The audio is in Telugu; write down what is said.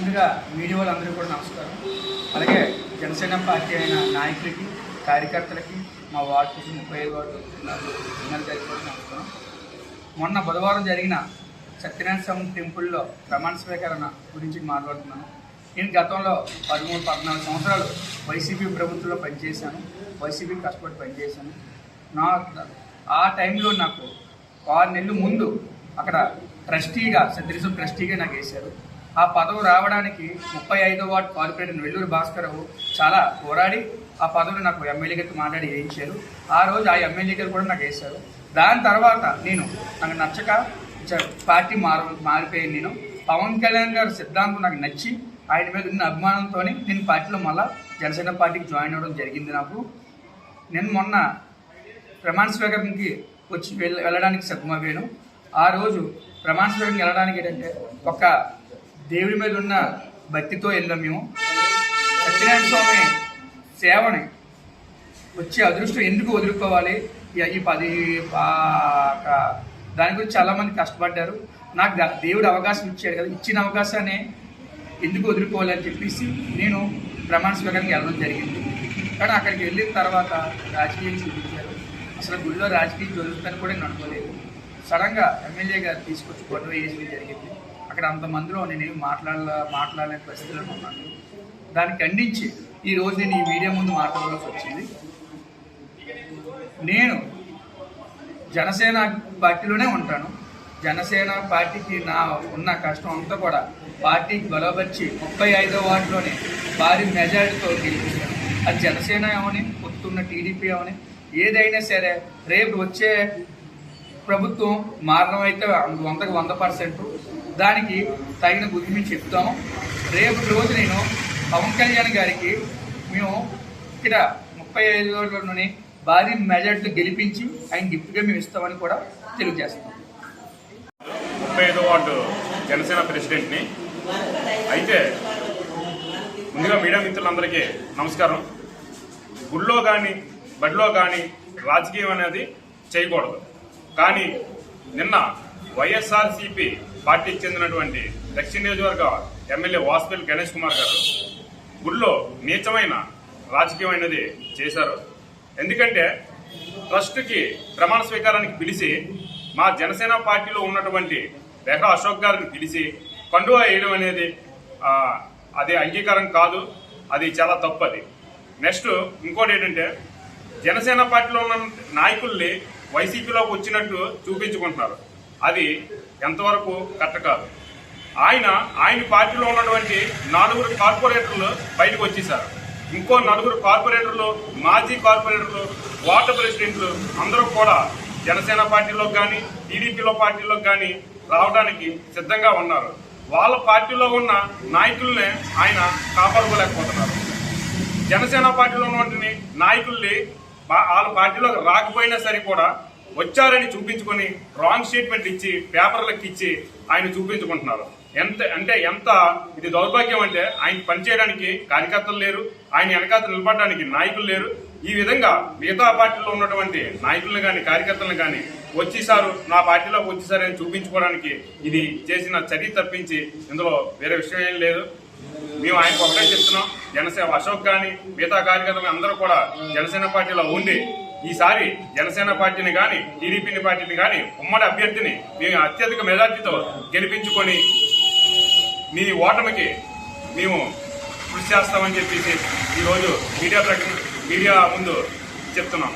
ముందుగా మీడియా వాళ్ళందరూ కూడా నమస్కారం. అలాగే జనసేన పార్టీ అయిన నాయకులకి కార్యకర్తలకి మా వార్డు కోసం ముప్పై ఐదు వార్డు ఎమ్మెల్యే గారికి కూడా నమస్కారం. మొన్న బుధవారం జరిగిన సత్యనారాయణ స్వామి టెంపుల్లో ప్రమాణ స్వీకరణ గురించి మాట్లాడుతున్నాను. నేను గతంలో పదమూడు పద్నాలుగు సంవత్సరాలు వైసీపీ ప్రభుత్వంలో పనిచేశాను. వైసీపీ కష్టపడి పనిచేశాను. నా ఆ టైంలో నాకు ఆరు నెలల ముందు అక్కడ ట్రస్టీగా సత్యనారాయణ ట్రస్టీగా నాకు వేశారు. ఆ పదవి రావడానికి ముప్పై ఐదో వార్డు కార్పొరేటర్ వెల్లూరు భాస్కరరావు చాలా పోరాడి ఆ పదవిని నాకు ఎమ్మెల్యే గారికి మాట్లాడి వేయించారు. ఆ రోజు ఆ ఎమ్మెల్యే గారు కూడా నాకు వేశారు. దాని తర్వాత నేను నాకు నచ్చక చ- పార్టీ మారు మారిపోయాను నేను. పవన్ కళ్యాణ్ గారి సిద్ధాంతం నాకు నచ్చి ఆయన మీద ఉన్న అభిమానంతో నేను పార్టీలో మళ్ళా జనసేన పార్టీకి జాయిన్ అవ్వడం జరిగింది నాకు. నేను మొన్న ప్రమాణ స్వీకరణకి వచ్చి వెళ్ళ వెళ్ళడానికి సిద్ధమయ్యాను ఆ రోజు ప్రమాణ స్వీకరణకి వెళ్ళడానికి ఏంటంటే ఒక దేవుడి మీద ఉన్న భక్తితో వెళ్ళాం మేము. సత్యనారాయణ స్వామి సేవని వచ్చే అదృష్టం ఎందుకు వదులుకోవాలి? ఈ- పది దాని గురించి చాలామంది కష్టపడ్డారు. నాకు దేవుడు అవకాశం ఇచ్చాడు కదా ఇచ్చిన అవకాశాన్ని ఎందుకు వదులుకోవాలి అని చెప్పేసి నేను ప్రమాణ స్వీకారానికి వెళ్ళడం జరిగింది. కానీ అక్కడికి వెళ్ళిన తర్వాత రాజకీయం చూపించారు. అసలు గుడిలో రాజకీయం జరుగుతుందని కూడా నేను అనుకోలేదు. సడన్గా ఎమ్మెల్యే గారు తీసుకొచ్చి గొడవ వేయడం జరిగింది. అక్కడ అంతమందిలో నేను మాట్లాడాల మాట్లాడలేని పరిస్థితిలో ఉన్నాను. దాన్ని ఖండించి ఈరోజు నేను ఈ మీడియా ముందు మాట్లాడాల్సి వచ్చింది. నేను జనసేన పార్టీలోనే ఉంటాను. జనసేన పార్టీకి నా ఉన్న కష్టం అంతా కూడా పార్టీకి బలపరిచి ముప్పై ఐదో వార్డులోనే భారీ మెజారిటీతో గెలిపించాను అది జనసేన ఏమని పొత్తున్న టీడీపీ ఏమని ఏదైనా సరే రేపు వచ్చే ప్రభుత్వం మారణం అయితే వందకు వంద పర్సెంట్. దానికి తగిన బుద్ధి మేము చెప్తాము రేపు రోజు నేను పవన్ కళ్యాణ్ గారికి మేము ఇక్కడ ముప్పై ఐదు రోజులని భారీ మెజార్టీలు గెలిపించి ఆయన గిఫ్ట్గా మేము ఇస్తామని కూడా తెలియజేస్తాం. ముప్పై ఐదో వార్డు జనసేన ప్రెసిడెంట్ని అయితే ముందుగా మీడియా మిత్రులందరికీ నమస్కారం. గుళ్ళో కానీ బడిలో కానీ రాజకీయం అనేది చేయకూడదు. కానీ నిన్న వైఎస్ఆర్సీపీ పార్టీకి చెందినటువంటి దక్షిణ నియోజకవర్గ ఎమ్మెల్యే వాసుపల్లి గణేష్ కుమార్ గారు గుడిలో నీచమైన రాజకీయమైనది చేశారు. ఎందుకంటే ట్రస్ట్కి ప్రమాణ స్వీకారానికి పిలిచి మా జనసేన పార్టీలో ఉన్నటువంటి రేఖా అశోక్ గారిని పిలిచి కండువా వేయడం అనేది అది అంగీకారం కాదు అది చాలా తప్పు అది నెక్స్ట్ ఇంకోటి ఏంటంటే జనసేన పార్టీలో ఉన్న నాయకుల్ని వైసీపీలోకి వచ్చినట్టు చూపించుకుంటున్నారు. అది ఎంతవరకు కరెక్ట్ కాదు. ఆయన ఆయన పార్టీలో ఉన్నటువంటి నలుగురు కార్పొరేటర్లు బయటకు వచ్చేసారు. ఇంకో నలుగురు కార్పొరేటర్లు మాజీ కార్పొరేటర్లు వార్డు ప్రెసిడెంట్లు అందరూ కూడా జనసేన పార్టీలోకి కానీ టీడీపీలో పార్టీలోకి కానీ రావడానికి సిద్ధంగా ఉన్నారు. వాళ్ళ పార్టీలో ఉన్న నాయకుల్నే ఆయన కాపాడుకోలేకపోతున్నారు. జనసేన పార్టీలో ఉన్నటువంటి నాయకుల్ని వాళ్ళ పార్టీలోకి రాకపోయినా సరే కూడా వచ్చారని చూపించుకొని రాంగ్ స్టేట్మెంట్ ఇచ్చి పేపర్లకు ఇచ్చి ఆయన చూపించుకుంటున్నారు. ఎంత అంటే ఎంత ఇది దౌర్భాగ్యం అంటే ఆయన పనిచేయడానికి కార్యకర్తలు లేరు ఆయన వెనకాత నిలబడడానికి నాయకులు లేరు. ఈ విధంగా మిగతా పార్టీలో ఉన్నటువంటి నాయకులను కానీ కార్యకర్తలను కానీ వచ్చేసారు నా పార్టీలోకి వచ్చేసారని చూపించుకోవడానికి ఇది చేసిన చర్య తప్పించి ఇందులో వేరే విషయం ఏం లేదు. మేము ఆయనకు ఒకటే చెప్తున్నాం జనసేన అశోక్ కానీ మిగతా కార్యకర్తలు అందరూ కూడా జనసేన పార్టీలో ఉండి ఈసారి జనసేన పార్టీని కానీ టీడీపీని పార్టీని కానీ ఉమ్మడి అభ్యర్థిని మేము అత్యధిక మెజార్టీతో గెలిపించుకొని మీ ఓటమికి మేము కృషి చేస్తామని చెప్పేసి ఈరోజు మీడియా ప్రకటన మీడియా ముందు చెప్తున్నాం.